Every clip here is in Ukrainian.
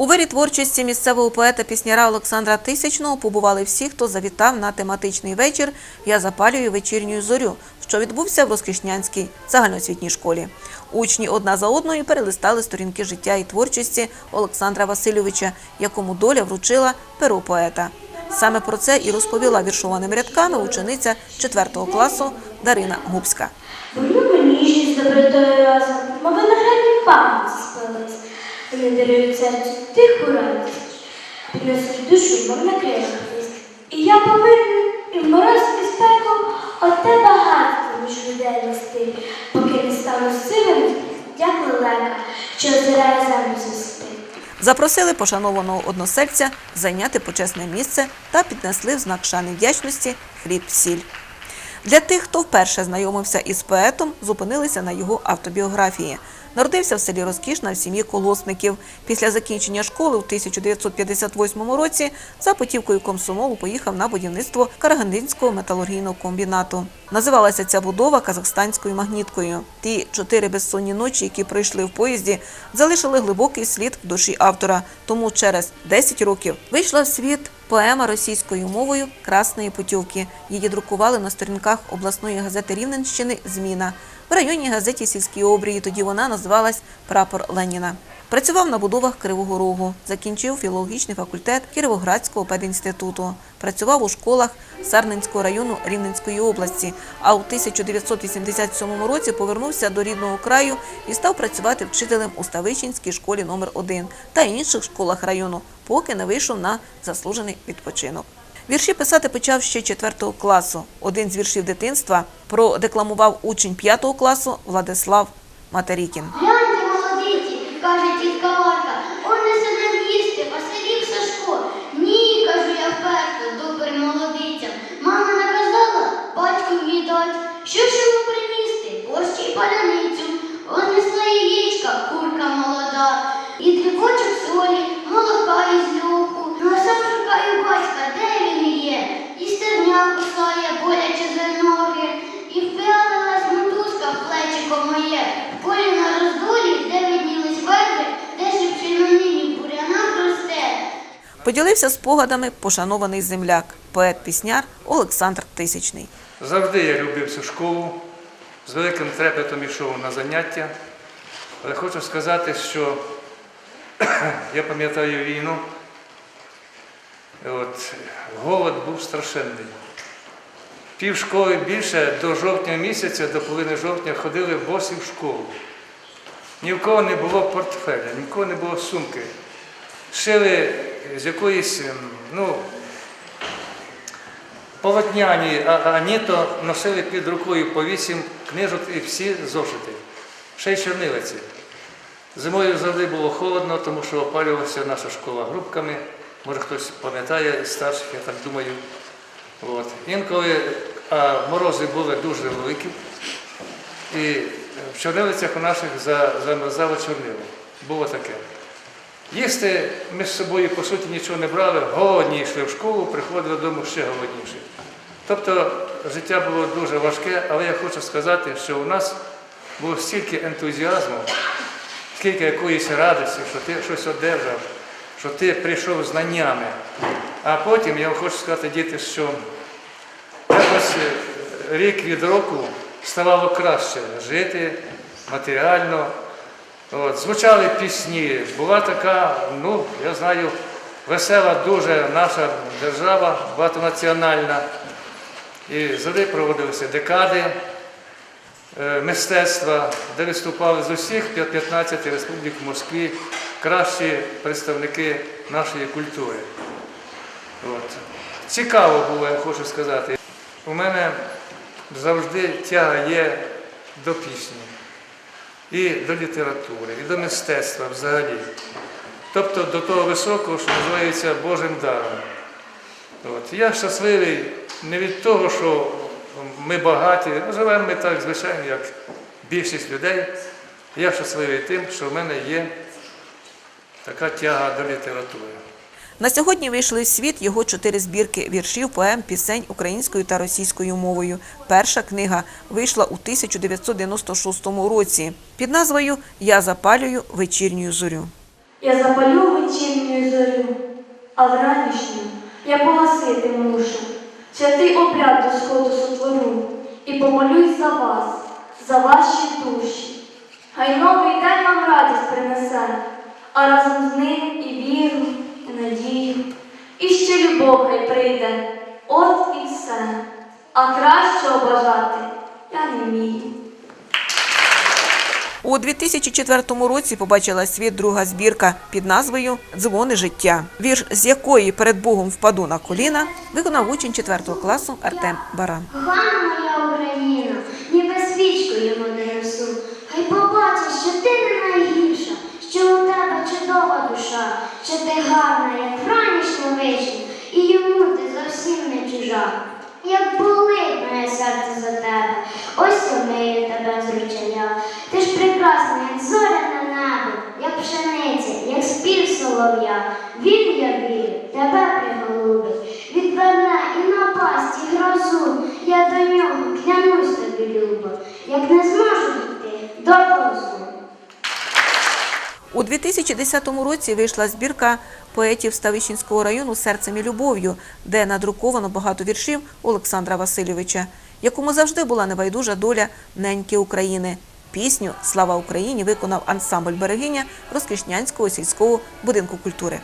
У вирі творчості місцевого поета пісняра Олександра Тисячного побували всі, хто завітав на тематичний вечір Я запалюю вечірню зорю, що відбувся в Розкішнянській загальноосвітній школі. Учні одна за одною перелистали сторінки життя і творчості Олександра Васильовича, якому доля вручила перо поета. Саме про це і розповіла віршованими рядками учениця 4 класу Дарина Губська. Вони ніжні з добротою разом, мов виноградні пагони спились. Вони дарують серцю тиху радість, підносять душу, мов на крилах. І я повинен і в мороз, і в спеку от те багатство між людей нести, поки не стану сивим, як лелека, що озирає землю засипи. Запросили пошанованого односельця зайняти почесне місце та піднесли в знак шани вдячності хліб сіль. Для тих, хто вперше знайомився із поетом, зупинилися на його автобіографії. Народився в селі Розкішна в сім'ї колосників. Після закінчення школи в 1958 році за путівкою комсомолу поїхав на будівництво Карагандинського металургійного комбінату. Називалася ця будова казахстанською магніткою. Ті чотири безсонні ночі, які пройшли в поїзді, залишили глибокий слід в душі автора. Тому через 10 років вийшла в світ поема російською мовою Красної путівки. Її друкували на сторінках обласної газети Рівненщини Зміна. В районній газеті сільські обрії тоді вона називалась Прапор Леніна. Працював на будовах Кривого Рогу, закінчив філологічний факультет Кіровоградського педінституту. Працював у школах Сарненського району Рівненської області. А у 1987 році повернувся до рідного краю і став працювати вчителем у Ставичинській школі номер 1 та інших школах району, поки не вийшов на заслужений відпочинок. Вірші писати почав ще 4 класу. Один з віршів дитинства продекламував учень 5 класу Владислав Матерікін. Поділився спогадами пошанований земляк, поет-пісняр Олександр Тисячний. Завжди я любив цю школу, з великим трепетом йшов на заняття. Але хочу сказати, що я пам'ятаю війну, от, голод був страшенний. Пів школи більше до жовтня місяця, до половини жовтня ходили босі в школу. Ні в кого не було портфеля, ні в кого не було сумки. Шили з якоїсь, ем, ну, полотняні, а, а носили під рукою по вісім книжок і всі зошити. Ще й чорнилиці. Зимою завжди було холодно, тому що опалювалася наша школа групками. Може хтось пам'ятає старших, я так думаю. От. Інколи а морози були дуже великі, і в чорнилицях у наших замерзало чорнило. Було таке. Їсти ми з собою, по суті, нічого не брали, голодні йшли в школу, приходили додому ще голодніші. Тобто життя було дуже важке, але я хочу сказати, що у нас було стільки ентузіазму, скільки якоїсь радості, що ти щось одержав, що ти прийшов знаннями. А потім я хочу сказати, діти, що якось е, рік від року ставало краще жити матеріально. От, звучали пісні, була така, ну, я знаю, весела дуже наша держава, багатонаціональна. І завжди проводилися декади е, мистецтва, де виступали з усіх 15 республік в Москві кращі представники нашої культури. От. Цікаво було, я хочу сказати. У мене завжди тяга є до пісні, і до літератури, і до мистецтва взагалі. Тобто до того високого, що називається Божим даром. От. Я щасливий не від того, що ми багаті, живемо ми так, звичайно, як більшість людей. Я щасливий тим, що в мене є така тяга до літератури. На сьогодні вийшли в світ його чотири збірки віршів, поем, пісень українською та російською мовою. Перша книга вийшла у 1996 році під назвою Я запалюю вечірню зорю. Я запалю вечірню зорю, а вранішню я погасити мушу. Святий обряд до сходу сотворю і помолюсь за вас, за ваші душі. Хай новий день вам радість принесе, а разом з ним і віру, і надію, і ще любов хай прийде. От і все. А кращого бажати я не вмію. У 2004 році побачила світ друга збірка під назвою Дзвони життя, вірш з якої перед Богом впаду на коліна, виконав учень 4 класу Артем Баран. Чудова душа, що ти гарна, як вранішня вишня, і йому ти зовсім не чужа. Як болить моє серце за тебе, ось умиє тебе з. Ти ж прекрасна, як зоря на небо, як пшениця, як спів солов'я. Він, я вірю, тебе приголубить, відверне і напасть, і грозу. Я до нього клянусь тобі, любо, як не зможу йти, допозву. У 2010 році вийшла збірка поетів Ставищенського району Серцем і любов'ю, де надруковано багато віршів Олександра Васильовича, якому завжди була небайдужа доля неньки України. Пісню Слава Україні виконав ансамбль берегиня Розкишнянського сільського будинку культури.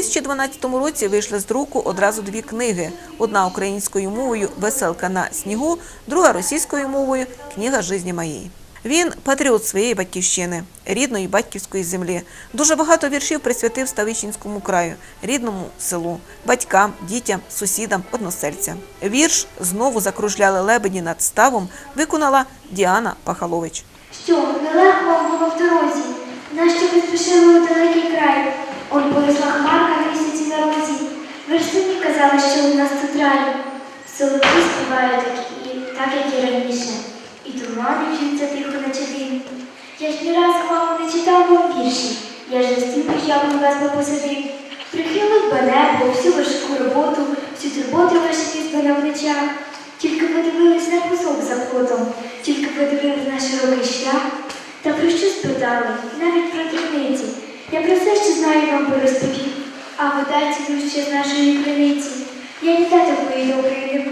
2012 році вийшли з друку одразу дві книги: одна українською мовою Веселка на снігу, друга російською мовою Книга житті моєї. Він патріот своєї батьківщини, рідної батьківської землі. Дуже багато віршів присвятив Ставищенському краю, рідному селу, батькам, дітям, сусідам, односельцям. Вірш знову закружляли лебеді над ставом. Виконала Діана Пахалович. Що, нелегко було в дорозі, нащо ви спішили у далекий край? Он повисла хмарка місяці на розі. Ви ж самі казали, що у нас тут рай. Соловці співають так, як і раніше. І тумани вчиться тихо на чадин. Я ж ні разу маму не читав вам вірші. Я ж за стін піжаму вас посадив. Прихилив би небо, всю важку роботу, всю турботу ваші ніс на плечах. Тільки подивились на кусок за плотом, тільки подивились на широкий шлях. Та про що спитали? Навіть про дрібниці. Я про все, що знаю, вам розповів. А вода цілюща з нашої криниці. Я ніде такої доброї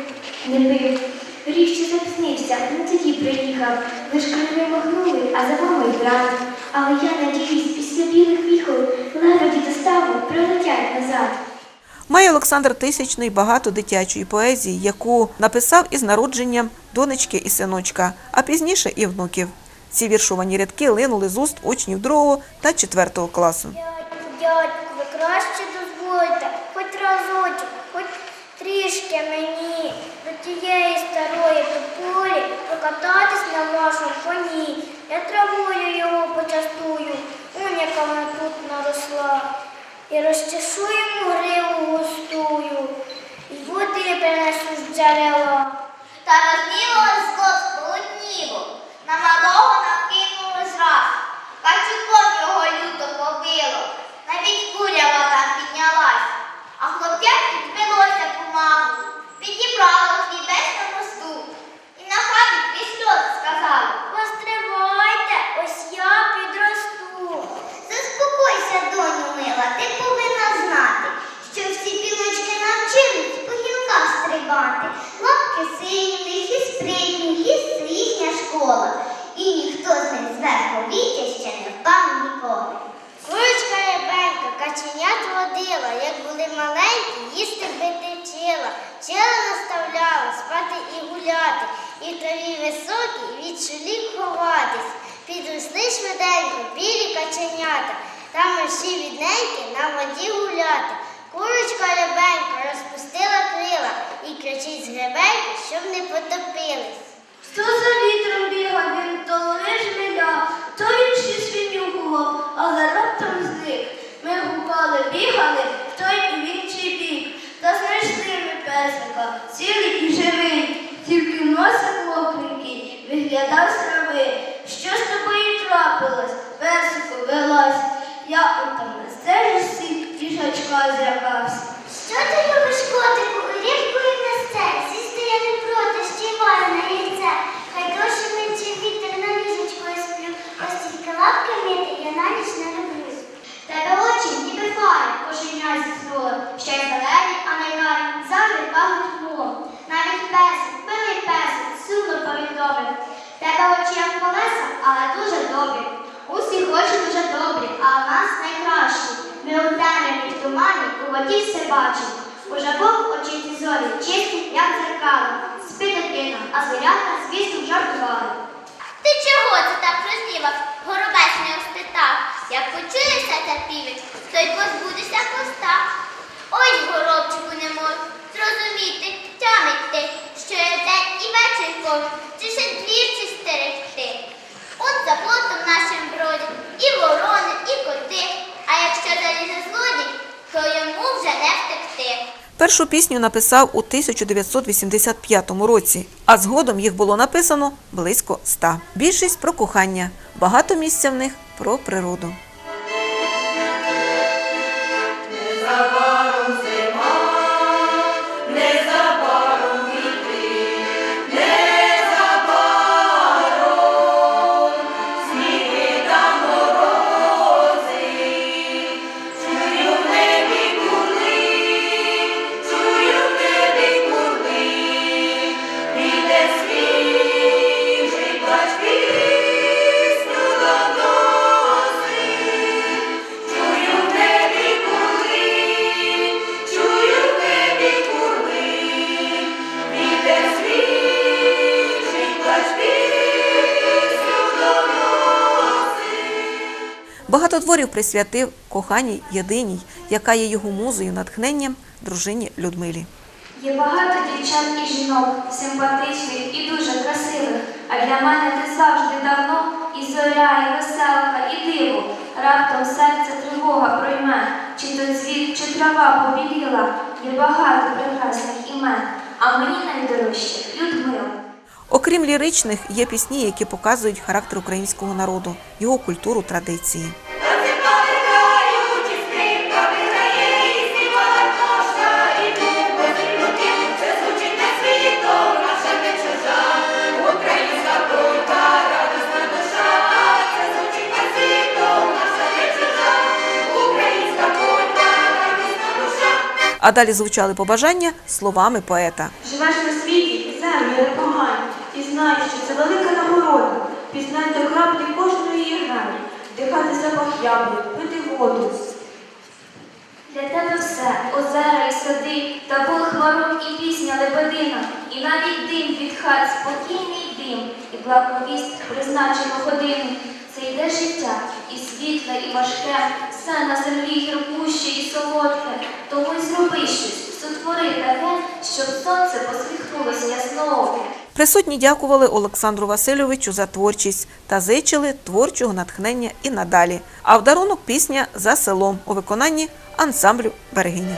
не, не пив. Рік ще запізнився, не тоді приїхав. Ж коли махнули, а за вами брат. Але я надіюсь, після білих віхол лебеді доставу прилетять назад. Має Олександр Тисячний багато дитячої поезії, яку написав із народженням донечки і синочка, а пізніше і внуків. Ці віршовані рядки линули з уст учнів 2 та 4 класу. Дядьку, дядьку, ви краще дозвольте, хоч разочок, хоч трішки мені до тієї старої тополі прокататись на вашому коні. Я травою його почастую, он яка вона тут наросла. І розчешу маленькі, їсти бити вчила. Вчила наставляла, спати і гуляти, і траві високій від шулів ховатись. Підросли швиденько, білі каченята, там мерші відненьки на воді гуляти. Курочка ребенька розпустила крила і кричить з гребеньки, щоб не потопились. Хто за вітром бігав, він то лиш не то він ще свиню гував, але раптом зник. Ми гукали, бігали fazer a palavra. А звірята, звісно, жартували. Ти чого це так рознівав, горобець не оститав? Як почуєшся півень, то й позбудешся хвоста. Ой, горобчику не можу зрозуміти, тямить ти, що я день і вечір кожу, чи ще двірці стерегти. От за плотом нашим бродять і ворони, і коти, а якщо залізе злодій, то йому вже не втекти. Першу пісню написав у 1985 році, а згодом їх було написано близько ста. Більшість про кохання, багато місця в них про природу. Багато творів присвятив коханій єдиній, яка є його музою, натхненням дружині Людмилі. Є багато дівчат і жінок, симпатичних і дуже красивих. А для мене ти завжди давно і зоря, і веселка, і диво. Раптом серце тривога пройме, чи то цвіт, чи трава побіліла. Є багато прекрасних імен, а мені найдорожче Людмила. Окрім ліричних, є пісні, які показують характер українського народу, його культуру, традиції. А далі звучали побажання словами поета. Живеш на світі, землю непогані, і знаєш, що це велика нагорода. Пізнати до краплі кожної її грані, дихати запах яблук, пити воду. Для тебе все, озера і сади, та були хмарок і пісня лебедина, і навіть дим від хат, спокійний дим, і благовість призначену годину. Це йде життя, і світле, і важке, все на землі гіркуще і солодке. Тому й зроби щось, сотвори таке, щоб сонце посміхнулося яснооке. Присутні дякували Олександру Васильовичу за творчість та зичили творчого натхнення і надалі. А в дарунок пісня за селом у виконанні ансамблю Берегиня.